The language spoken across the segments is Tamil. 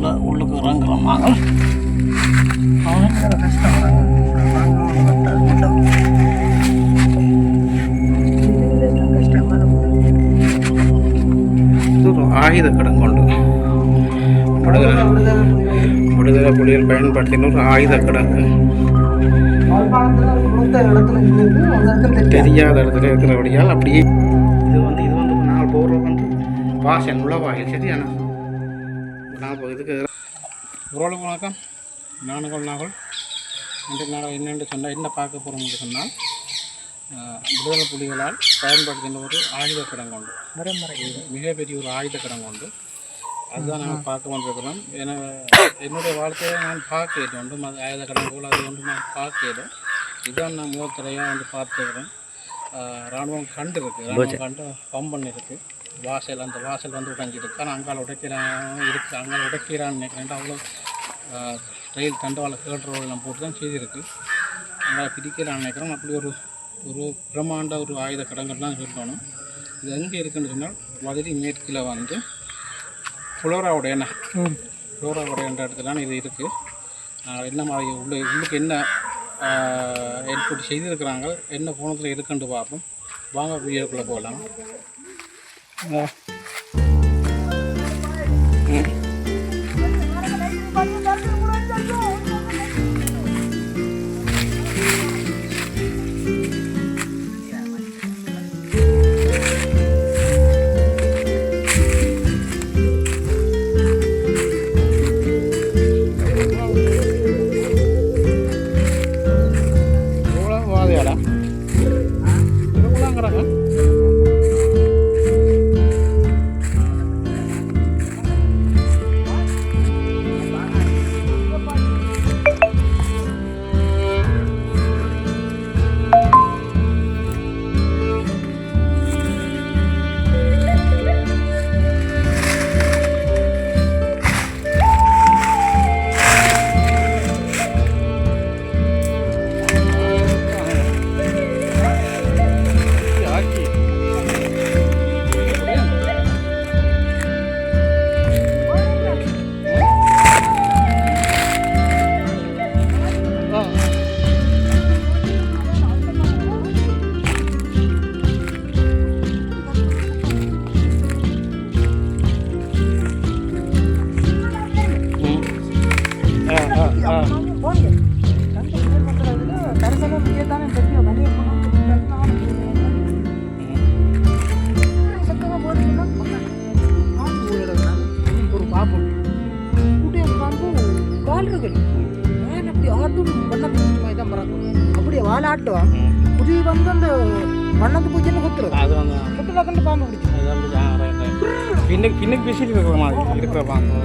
உள்ள உள்ளுக்கு இறங்குறோம்? இது ஒரு ஆயுத கடன் கொண்டு. விடுதலை விடுதலை புலிகள் பயன்படுத்தின ஒரு ஆயுத கிடங்கு தெரியாத இடத்துல இருக்கிறபடியால் அப்படியே இது வந்து இது வந்து நாள் போகிற வந்து பாசன் உள்ள வாயில் சரியான நான் இப்போ இதுக்கு உறவுகளுக்கு வணக்கம். நானுங்கள் நாங்கள் இன்று நாங்கள் என்னென்று சொன்னால் என்ன பார்க்க போகிறோம்னு சொன்னால் ஆஹ், விடுதலை புலிகளால் பயன்படுத்தின ஒரு ஆயுத கிடங்கு உண்டு. மிகப்பெரிய ஒரு ஆயுத கிடங்கு உண்டு. அதுதான் நாங்கள் பார்க்க வந்திருக்கிறோம். ஏன்னா என்னுடைய வாழ்க்கையை நான் பார்க்கல ஒன்றும் அது ஆயுத கிடங்குகள் அது ஒன்றும் நான் பார்க்கல இதுதான் நான் முதல் தடையாக வந்து பார்த்துருக்குறேன் ஆஹ், ராணுவம் கண்டு இருக்கு. ராணுவம் கண்டு பம்பன் இருக்கு. வாசல் அந்த வாசல் வந்து உடைஞ்சிருக்கு. ஆனால் அங்கால உடைக்கிறான் இருக்கு. அங்கால உடைக்கிறான்னு நினைக்கிறேன். அவ்வளோ ரயில் தண்டவாள கேட்டுறவெல்லாம் போட்டு தான் செய்திருக்கு. அங்கே பிடிக்கலான்னு நினைக்கிறேன் அப்படி ஒரு ஒரு பிரம்மாண்ட ஒரு ஆயுத கடங்கள்லாம் சொல்லணும். இது எங்கே இருக்குன்னு சொன்னால் மதுரை மேற்கில் வந்து புலோராவுடைய என்ன புலோராவுடைய என்ற இடத்துல இது இருக்குது என்ன மாதிரி உள்ள உள்ளுக்கு என்ன ஏற்பட்டு செய்திருக்கிறாங்க என்ன கோணத்தில் இருக்குன்னு பார்ப்போம். வாங்க வீடியோக்குள்ளே போகலாம். ஆ. அப்படியே வாழ ஆட்டுவான் வந்து அந்த வண்ணத்து பூச்சின்னு குத்துரும் அது வந்து குத்துல கண்டு பாம்பு பிடிச்சி பின்னுக்கு பின்னுக்கு இருக்கிற மாதிரி இருக்கிற பாம்பு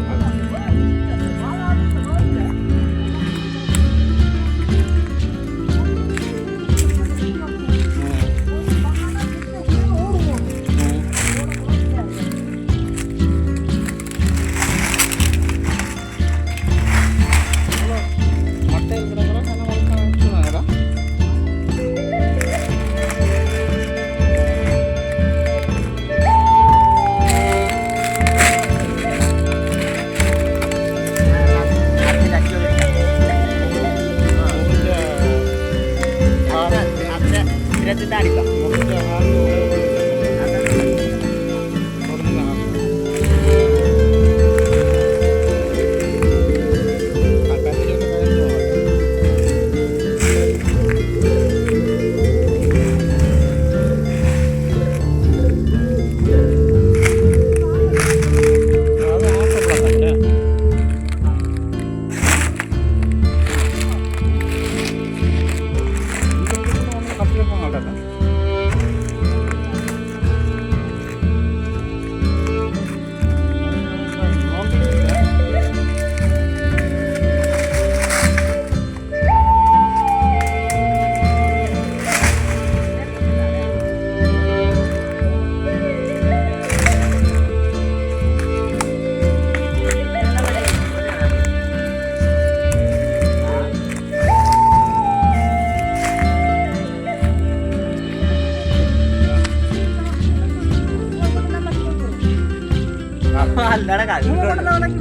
Ibu.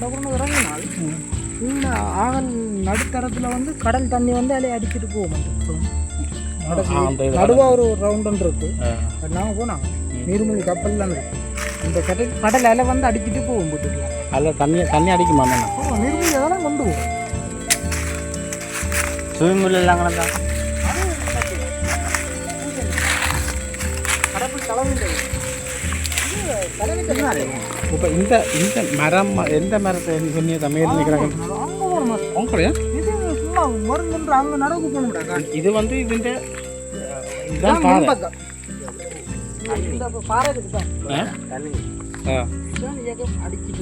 குடும்பம் இறங்கினால் கீழே ஆகல் நடுத்தரத்தில் வந்து கடல் தண்ணி வந்து அதிலே அடிச்சிட்டு போகும். நடுவாக ஒரு ரவுண்ட் இருக்கு. நாங்கள் போனோம் நீர்மூழ்கி கப்பல்லாம் இருக்கு இந்த கடல் கடல் அலை வந்து அடிச்சிட்டு போகும் போட்டுக்கலாம். அதில் தண்ணி தண்ணி அடிக்குமா நீர்மூழ்கி அதெல்லாம் கொண்டு போகும். ஸ்விம்மிங் பூல் எல்லாம் கலந்தா இப்போ இந்த இந்த மரம் எந்த மரத்தை சொன்னிய தமிழ் நிற்கிறாங்க இது வந்து இதுன்ற இதுதான் பாறை. பாறை இருக்குதான் அடிச்சு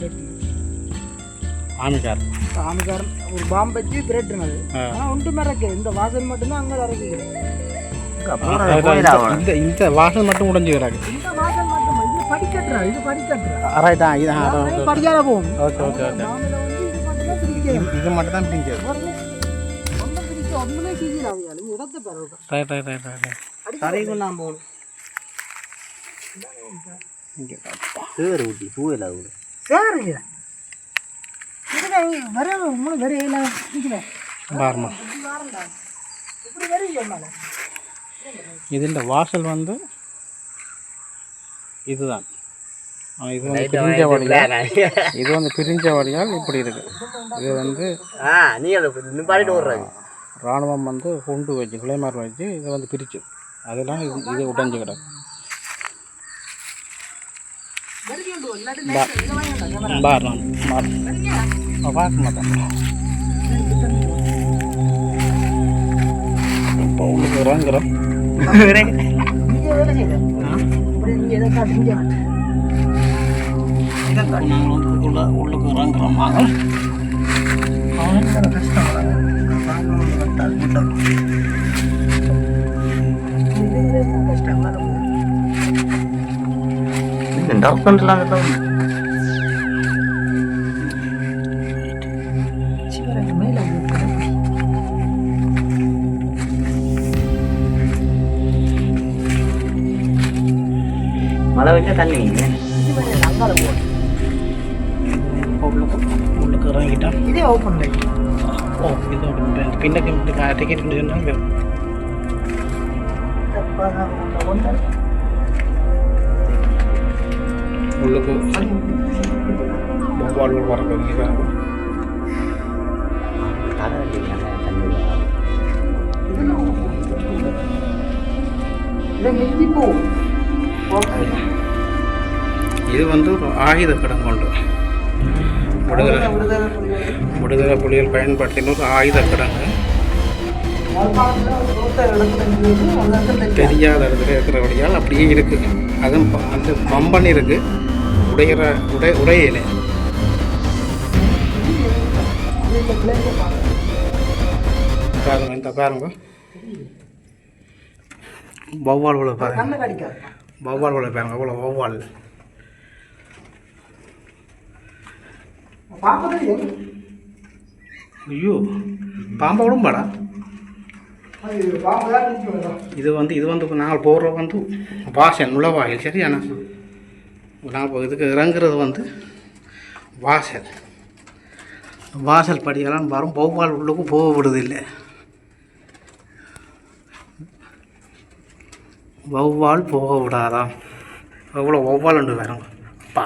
பிரட்டு ஆமிக்கார் ஆமிக்காரன் ஒரு பாம்பு வச்சு பிரட்டுனது ஆ. ஆனால் ஒன்று மிரக்கு இந்த வாசல் மட்டும்தான் அங்கே இறக்கிக்கிறேன் இந்த இந்த வாசல் மட்டும் உடைஞ்சு கிடக்கு இந்த வாசல் மட்டும் இது படிக்கட்டுறா இது படிக்கட்டுறா ரைட்டா இது படிக்காத போகும். Okay okay okay. இது மட்டும் தான் பிடிச்சது ஒன்றும் செய்யல அவங்க இடத்தை பெற ரைட் ரைட் ரைட் ரைட் கரைக்கு நான் போகணும் இங்கே சரிங்க இதுல இது இந்த வாசல் வந்து இதுதான். இது வந்து பிரிஞ்ச வழியால் இது வந்து பிரிஞ்ச வழியால் இப்படி இருக்கு. இது வந்து இராணுவம் வந்து குண்டு வச்சு கிளைமார் வச்சு இதை வந்து பிரிச்சு. அதெல்லாம் இது உடஞ்சு கிடக்கும் Barron. Barron. Night இங்க வாங்கிடலாம் பாரலாம் பார் பார்க்க மாட்டேன் இப்போ உங்களுக்கு இறங்குறோம் நீங்க வேலை செய்யுங்க இப்படி நீங்க எதை காட்டுங்க நாங்கள் வந்து இதுக்குள்ள உள்ளுக்கு இறங்குறோம் நாங்கள் மழை வச்சா தண்ணி நீங்க உள்ளுக்கு உள்ளுக்கு இறங்கிட்டோம் இதே ஓப்பன் லைட் ஓ இது வந்து ஒரு ஆயுத கிடம் கொண்டு. விடுதலை விடுதலை புலிகள் பயன்படுத்தின ஒரு ஆயுத கிடங்கு தெரியாத இடத்துல இருக்கிறபடியால் அப்படியே இருக்குது அதுவும் அந்த பம்பன் இருக்கு. உடையிற உடை உடையில. பாருங்க இந்த பாருங்க. வௌவால் பாருங்க. வௌவால் உள்ள பாருங்க அவ்வளோ வௌவால். ஐயோ பாம்பை விடும்பாடா இது வந்து இது வந்து நாங்கள் போகிற வந்து வாசல் நுழைவாயில் சரியாண்ணா? நாங்கள் இதுக்கு இறங்குறது வந்து வாசல். வாசல் படியெல்லாம் வரும் வௌவால் உள்ளுக்கு போக விடுதில்லை. வௌவால் போக விடாதாம். எவ்வளோ வௌவால் உண்டு வரும் அப்பா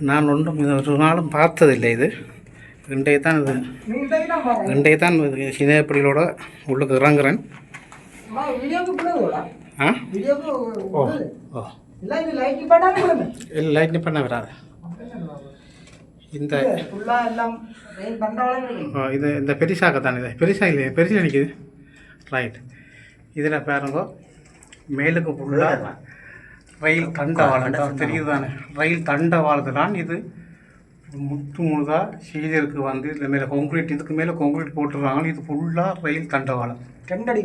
நான் ஒன்றும் ஒரு நாளும் பார்த்ததில்லை இது. இன்றைய தான் இது. இன்றைய தான் சிதப்படிகளோட உள்ளுக்கு இறங்குறேன். ஆ? ஓ. ஓ லைட் பண்ண வராது. இந்த இது இந்த பெரிசாக்க தான் இது பெரிசா இல்லையே பெரிசா நிற்கிது ரைட் இதில் பாருங்க மேலுக்கு ஃபுல்லாக ரயில் தண்டவாளம். தான் தெரியுது தானே? ரயில் தண்டவாளத்து தான் இது முத்து முழுதாக செய்திருக்கு வந்து இதில் மேலே கான்க்ரீட் இதுக்கு மேலே கான்க்ரீட் போட்டுருக்காங்க இது ஃபுல்லாக ரயில் தண்டவாளம். ரெண்டடி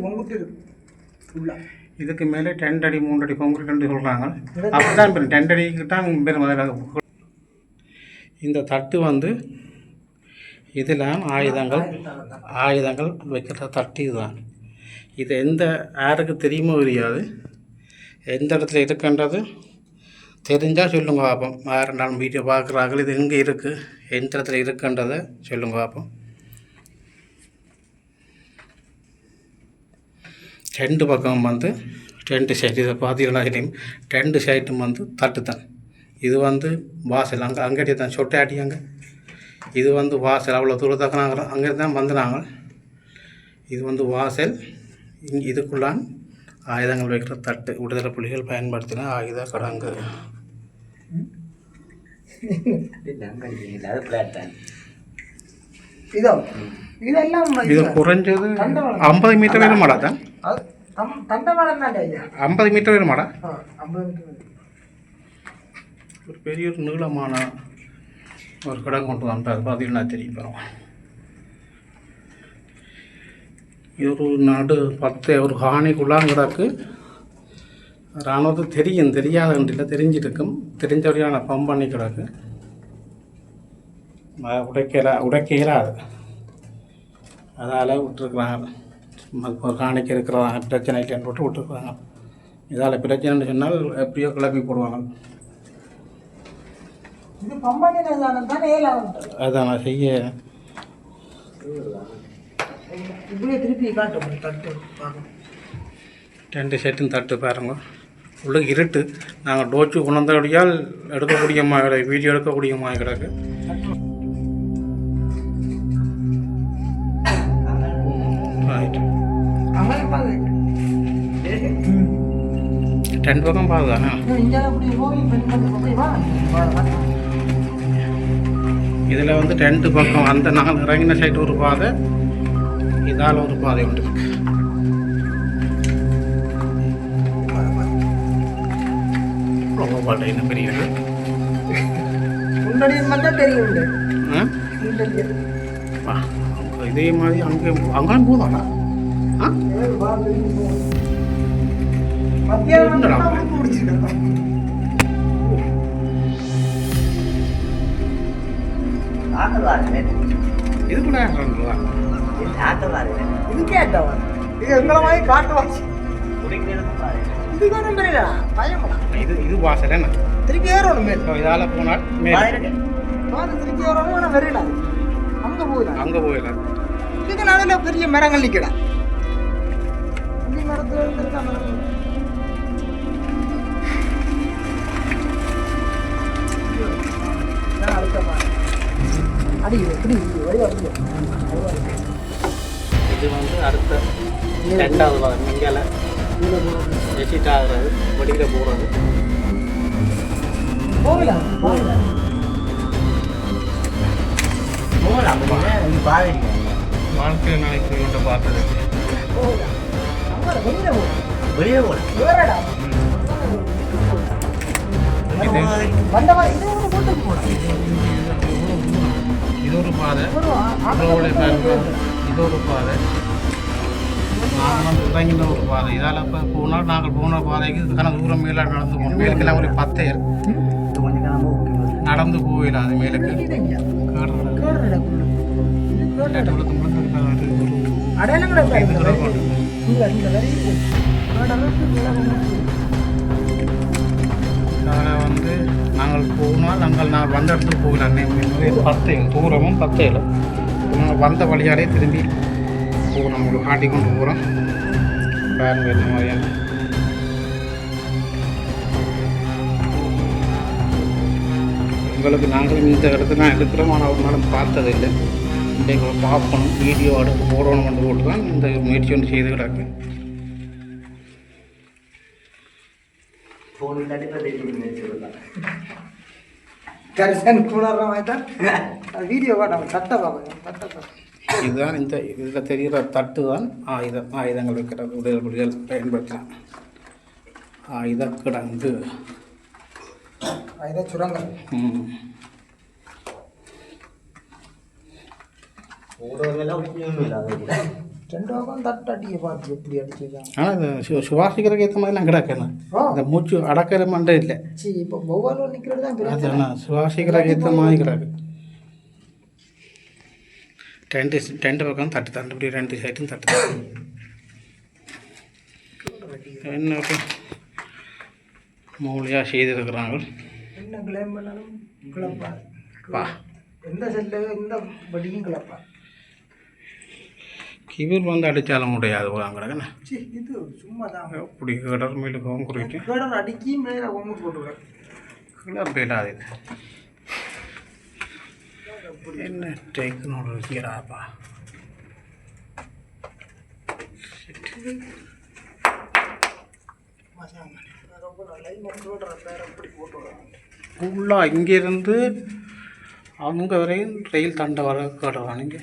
ஃபுல்லாக இதுக்கு மேலே டென் அடி மூணு அடி கான்க்ரீட் சொல்கிறாங்க அப்போ தான் இப்போ டென் அடிக்கு தான் பெரும் இந்த தட்டு வந்து இதில் ஆயுதங்கள் ஆயுதங்கள் வைக்கிற தட்டு இதுதான். இது எந்த யாருக்கு தெரியுமோ தெரியாது. எந்த இடத்துல இருக்குன்றது தெரிஞ்சால் சொல்லுங்க பார்ப்போம் வேறு நாள் வீடியோ பார்க்குறாங்களே இது எங்கே இருக்குது எந்த இடத்துல இருக்குன்றதை சொல்லுங்க பார்ப்போம் ரெண்டு பக்கம் வந்து ரெண்டு சைடு இதை பார்த்தீங்கன்னா தெரியும் ரெண்டு வந்து தட்டு தான் இது வந்து வாசல். அங்கே அங்கடி தான் சொட்டாடி அங்கே. இது வந்து வாசல். அவ்வளோ தூரத்தாக்க நாங்கள் அங்கே தான் வந்து நாங்கள் இது வந்து வாசல். இங்க இதுக்குள்ளான் ஆயுதங்கள் வைக்கிற தட்டு. விடுதலை புலிகள் பயன்படுத்தின ஆயுத கடங்கு. இதோ குறைஞ்சது ஐம்பது மீட்டர் வருமாடா தான் ஐம்பது மீட்டர் வருமாடா ஆ, ஐம்பது மீட்டர். ஒரு பெரிய ஒரு நீளமான ஒரு கடன் கொண்டு வந்துட்டார் பார்த்தீங்கன்னா தெரியும் பாருங்க. இது ஒரு நடு பத்து ஒரு காணிக்குள்ளாம் கிடக்கு ராணுவத்துக்கு தெரியும் தெரியாதுன்றில்ல தெரிஞ்சிருக்கும். தெரிஞ்சவரையான பம்ப் பண்ணி கிடக்கு. அதை உடைக்கிற உடைக்க இயலாது அதால் விட்டுருக்குறாங்க. ஒரு காணிக்கு இருக்கிறதா பிரச்சனை இல்லைன்னு போட்டு விட்டுருக்குறாங்க. இதால் பிரச்சனைன்னு சொன்னால் எப்படியோ கிளப்பி போடுவாங்க. ஏழாவது அதான் நான் செய்ய. இப்படியே திருப்பி தட்டு பார்க்கணும் ரெண்டு செட்டும் தட்டு பாருங்க. உள்ள இருட்டு. நாங்கள் டோச்சு உணர்ந்தபடியால் எடுக்கக்கூடிய மாதிரி வீடியோ எடுக்கக்கூடிய மாதிரி கிடக்கு. ரைட் ரெண்டு பக்கம் பாதுதானே அப்படி பெண். இதில் வந்து ரெண்டு பக்கம் அந்த நாங்கள் இறங்கின சைடு ஒரு பாதை. இதால் ஒரு பாதை உண்டு ரொம்ப என்ன பெரிய. இதே மாதிரி அங்கே அங்கேயும் போதாடா ஆ? என்னடா? ஆட்டோ வாருங்க இது கூட கேட்டவன் இது எங்களை மாதிரி பாருங்க. இது ஒன்றும் தெரியல. பயமா? இது இது வாசல் என்ன? திருப்பி ஏறணும் மேல். இதால் போனால் மேலே. திருப்பி ஏறணும் ஆனால் வெறிடா அங்கே போயிடலாம் அங்கே போயிடலாம். இதுக்கு நடுவில் பெரிய மரங்கள் நிற்கடா இந்த மரத்துல மரம் அடுத்த. இது வந்து அடுத்த ரெண்டாவது பாகம் இங்கே எசிட் ஆகுறது வடிவில் போகிறது போகலாம் போகலாம். போகலாம்? வாழ்க்கையில் நாளைக்கு பார்த்தது. வெளியே போகலாம் இது வந்தவா இது போகலாம் இது ஒரு பாதை பாருங்க இது ஒரு பாதை நாங்கள் இறங்கின ஒரு பாதை இதால் இப்போ போனால் நாங்கள் போன பாதைக்கு இதுக்கான தூரம் மேலே நடந்து போகணும் மேலுக்கெல்லாம் ஒரு பத்தையர் நடந்து போயிடலாம் அது மேலுக்கு இதுங்க. அதில் வந்து நாங்கள் போனால் நாங்கள் நான் வந்த இடத்துக்கு போகலாம். பத்தையும் தூரமும் பத்தையில் நாங்கள் வந்த வழியாலே திரும்பி போகணும். உங்களுக்கு காட்டி கொண்டு போகிறோம் பாருங்க இந்த மாதிரியான? உங்களுக்கு நாங்களும் இந்த இடத்துல நான் எடுக்கிறோம். ஆனால் ஒரு நாளும் பார்த்ததில்லை இன்றைக்கு பார்க்கணும். வீடியோ அடுத்து போடணும் போட்டு தான் இந்த முயற்சி ஒன்று செய்து கிடக்கு. கரிசன் கூடாற மாதிரி தான் அது வீடியோ காட்டும் சட்டை பார்க்கணும் சட்டை பார்க்கணும் இதுதான் இந்த இதில் தெரிகிற தட்டு தான் ஆயுதம் ஆயுதங்கள் வைக்கிற உடல் புலிகள் பயன்படுத்தலாம். ஆயுத கிடங்கு. அதுதான் சுரங்கம். ம். ரெண்டு பக்கம் தட்டு அடிக்க பார்த்து எப்படி அடிச்சுதான் ஆனால் இந்த சுவாசிக்கிறதுக்கு ஏற்ற மாதிரிலாம் கிடக்கணும் ஓ இந்த மூச்சு அடக்கிற மண்டை இல்லை. சரி இப்போ ஒவ்வொரு நிற்கிறது தான் அதான் சுவாசிக்கிறதுக்கு ஏற்ற மாதிரி கிடக்கு. ரெண்டு ரெண்டு பக்கம் தட்டு தண்டு இப்படி ரெண்டு சைடும் தட்டு என்ன ஓகே மூலியாக செய்திருக்கிறாங்க என்ன கிளைம் பண்ணாலும் கிளப்பா எந்த செல்ல எந்த படியும் கிளப்பா கிபீர் வந்து அடித்தாலும் முடியாது வாங்கடங்கண்ணே சி இது சும்மா தான் இப்படி கடல் மேலுக்கும் குறிட்டு கேடன் அடிக்கி மேலே கொண்டு போட்டுருவேன் கிளர் போயிடாது. இது என்ன டெக்னாலஜிடாப்பா ஃபுல்லாக இங்கேருந்து அங்கே வரையும் ரயில் தண்டை வர காட்டுறானுங்க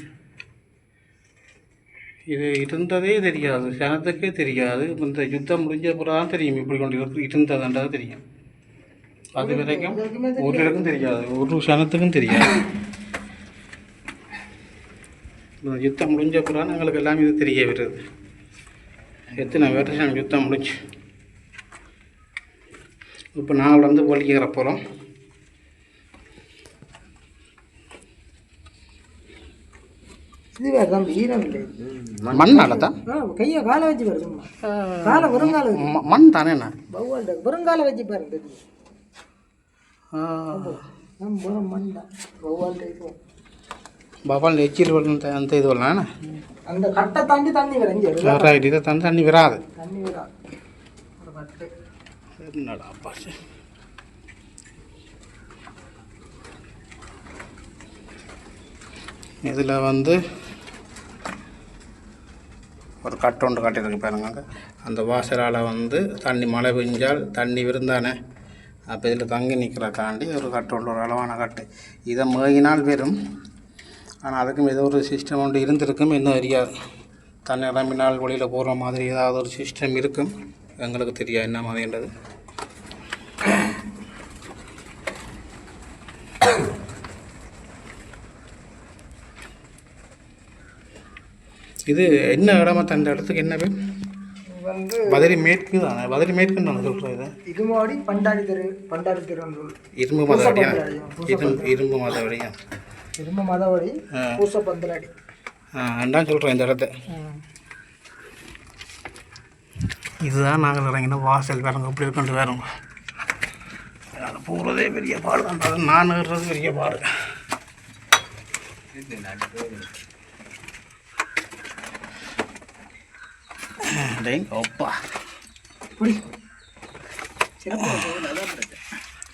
இது இருந்ததே தெரியாது ஜனத்துக்கே தெரியாது. இந்த யுத்தம் முடிஞ்ச பிறகு தான் தெரியும் இப்படி கொண்டு இரு- இருந்ததுன்றது தெரியும். அது வரைக்கும் ஒருத்தருக்கும் தெரியாது ஒரு ஜனத்துக்கும் தெரியாது. இந்த யுத்தம் முடிஞ்ச பிறகு எங்களுக்கு எல்லாம் இது தெரிய வருது. எத்தனை வருஷம் யுத்தம் முடிச்சு இப்போ நாங்கள் வந்து வலிக்கிற போகிறோம் இது வேறு தான் ஈரம் இல்லை. மண்ணால தான் ஆ கையை காலை வச்சு பாரு சும்மா காலை ம- மண் தானே வெறுங்கால வச்சு பாரு தெரியும்? மண் தான் பவால் எச்சில் விழுந்த அந்த இது வரலாம் அந்த கட்டை தாண்டி தண்ணி ரைட் இதை தந்து தண்ணி வராது. தண்ணி என்னடா பாசு. இதில் வந்து ஒரு கட்டு ஒன்று கட்டியிருக்கு பாருங்க அந்த வாசலால் வந்து தண்ணி மழை பெஞ்சால் தண்ணி விருந்தானே? அப்போ இதில் தங்கி நிற்கிறக்காண்டி ஒரு கட்டு ஒன்று ஒரு அளவான கட்டு. இதை மேகினால் வெறும் ஆனால் அதுக்கும் ஏதோ ஒரு சிஸ்டம் ஒன்று இருந்திருக்கும். இன்னும் தெரியாது தண்ணி இறம்பினால் வெளியில் போகிற மாதிரி ஏதாவது ஒரு சிஸ்டம் இருக்கும். எங்களுக்கு தெரியாது என்ன மாதிரின்றது. இது என்ன இடமா தந்த இடத்துக்கு என்ன பேர்? இது வந்து பதிரி மேற்கு தானே? பதிரி மேற்குன்னு நான் சொல்கிறேன் இது? இது மாடி பண்டாரி தெரு பண்டாரி தெரு இரும்பு மதவடியா? இரும்பு இரும்பு மதவடியா? திரும்ப மதவடி. பூச பந்தலாடி அதான் சொல்கிறேன் இந்த இடத்த. இதுதான் நாங்கள் இறங்கின வாசல். வேறங்க இப்படி கொண்டு வேறங்க அது போகிறதே பெரிய பாடு தான். நான் ஏறுறது பெரிய பாடு. அப்பா.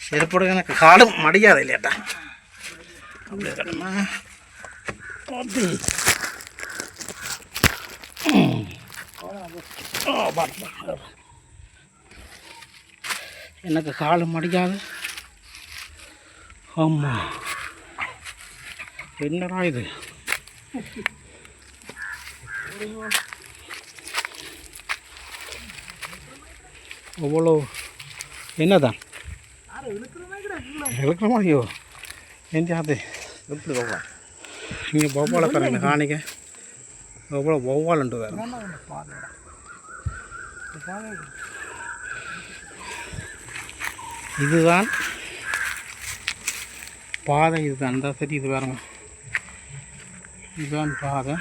சிறப்பு எனக்கு காலும் மடியாது இல்லையாட்டா. அப்படி. இருக்கணுமா எனக்கு காலு மடியாது. ஆமாம் என்னடா இது? அவ்வளோ என்னதான் இழுக்கிறோமா ஐயோ எந்த எப்படி பவ்வா இங்கே பவ்வாலை தரேன் காணிக்க. எவ்வளோ பவ்வாலுண்டு வேறு. இதுதான் பாதை இதுதான். இந்த சரி இது வேறுங்க இதுதான் பாதை.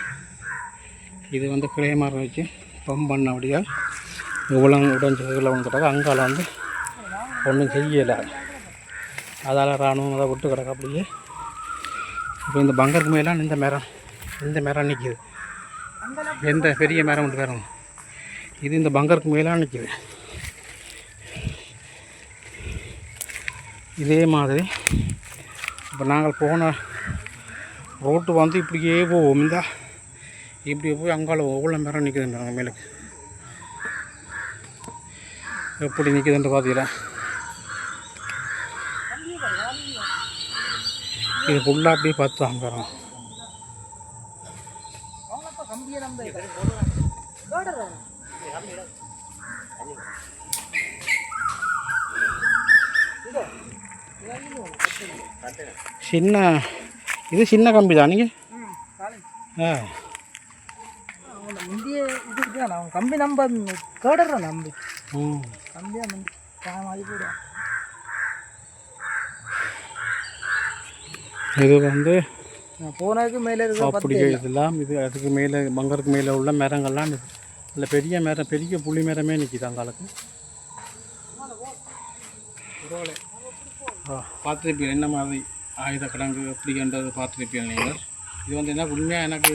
இது வந்து கிளைமாரி வச்சு பம்ப் பண்ண அப்படியா இவ்வளோ உடஞ்சி கீழே வந்துட்டாங்க அங்கால வந்து ஒன்றும் செய்யலை. அதால் இராணுவம் அதை விட்டு கிடக்க அப்படியே. இப்போ இந்த பங்கருக்கு மேலாம் இந்த மரம் இந்த மரம் நிற்கிது எந்த பெரிய மரம் ஒன்று பாருங்க. இது இந்த பங்கருக்கு மேலாம் நிற்கிது இதே மாதிரி இப்போ நாங்கள் போன ரோட்டு வந்து இப்படியே போவோம் இந்த இப்படியே போய் அங்கால எவ்வளோ மரம் நிற்குதுன்றாங்க மேலுக்கு. எப்படி நிற்குதுன்ட்டு பார்த்தீங்களா இது ஃபுல்லாக அப்படியே பார்த்து வாங்குறோம் சின்ன இது சின்ன கம்பி தான் நீங்கள் ஆ முந்தைய இது அவங்க கம்பி நம்ப கேடுற நம்பி இது வந்து நான் போனதுக்கு மேலே அப்படியே இதெல்லாம் இது அதுக்கு மேலே மங்கருக்கு மேலே உள்ள மரங்கள்லாம் இல்லை பெரிய மரம் பெரிய புளி மரமே நிற்கிது அங்காளுக்கு பார்த்துருப்பீங்க என்ன மாதிரி ஆயுத கிடங்கு எப்படின்றது பார்த்துருப்பீங்க நீங்கள். இது வந்து என்ன உண்மையாக எனக்கு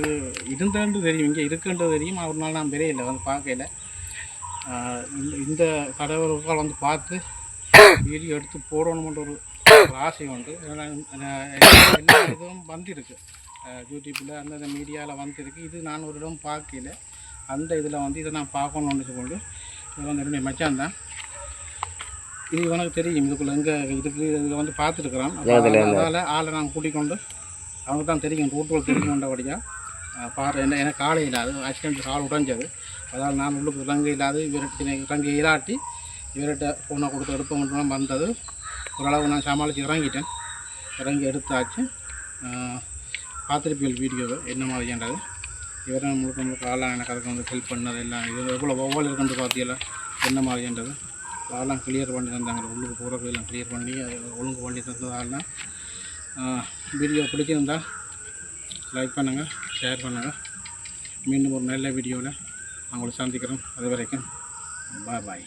இருந்தேன்னு தெரியும் இங்கே இருக்குன்றது தெரியும் ஒரு நாள் நான் பெரிய வந்து பார்க்கல. இந்த- கடவுளுக்கால் வந்து பார்த்து வீடியோ எடுத்து போடணுமென்ற ஒரு ஆசை உண்டு. எல்லா இதுவும் வந்திருக்கு. யூடியூப்பில் அந்தந்த மீடியாவில் வந்திருக்கு. இது நான் ஒரு இடம் பார்க்கல. அந்த இதில் வந்து இதை நான் பார்க்கணும்னு கொண்டு இது வந்து என்னுடைய மச்சான் தான். இது உனக்கு தெரியும். இதுக்குள்ள எங்கே இதுக்கு இதில் வந்து பார்த்துருக்குறான். அதனால் ஆளை நான் கூட்டிக் கொண்டு அவங்க தான் தெரியும். ரூட்டுகள் தெரியும்ன்றபடியாக பாரு என்ன எனக்கு காலை இல்லாது. ஆக்சிடென்ட் கால் உடைஞ்சது. அதனால் நான் உள்ளுக்கு இலங்கை இல்லாது இவர்கிட்ட இலங்கை இல்லாட்டி இவர்கிட்ட ஃபோனை கொடுத்து எடுப்போம்லாம் வந்தது. ஓரளவு நான் சமாளித்து இறங்கிட்டேன். இறங்கி எடுத்தாச்சு. பார்த்துருப்பீர்கள் வீடியோவை என்ன மாதிரின்றது இவரை முழுக்க முழுக்க ஆளாக எனக்கு அதுக்கு வந்து ஹெல்ப் பண்ணது எல்லாம் இது எவ்வளோ ஒவ்வொரு இருக்குன்னு பார்த்தீங்களா என்ன மாதிரின்றது அதெல்லாம் கிளியர் பண்ணி தந்தாங்க. உள்ளுக்கு போகிறப்ப எல்லாம் கிளியர் பண்ணி ஒழுங்கு பண்ணி தந்ததால்னா வீடியோ பிடிச்சிருந்தால் லைக் பண்ணுங்கள் ஷேர் பண்ணுங்கள் மீண்டும் ஒரு நல்ல வீடியோவில் உங்களை சந்திக்கிறோம். அது வரைக்கும் பாய் பாய்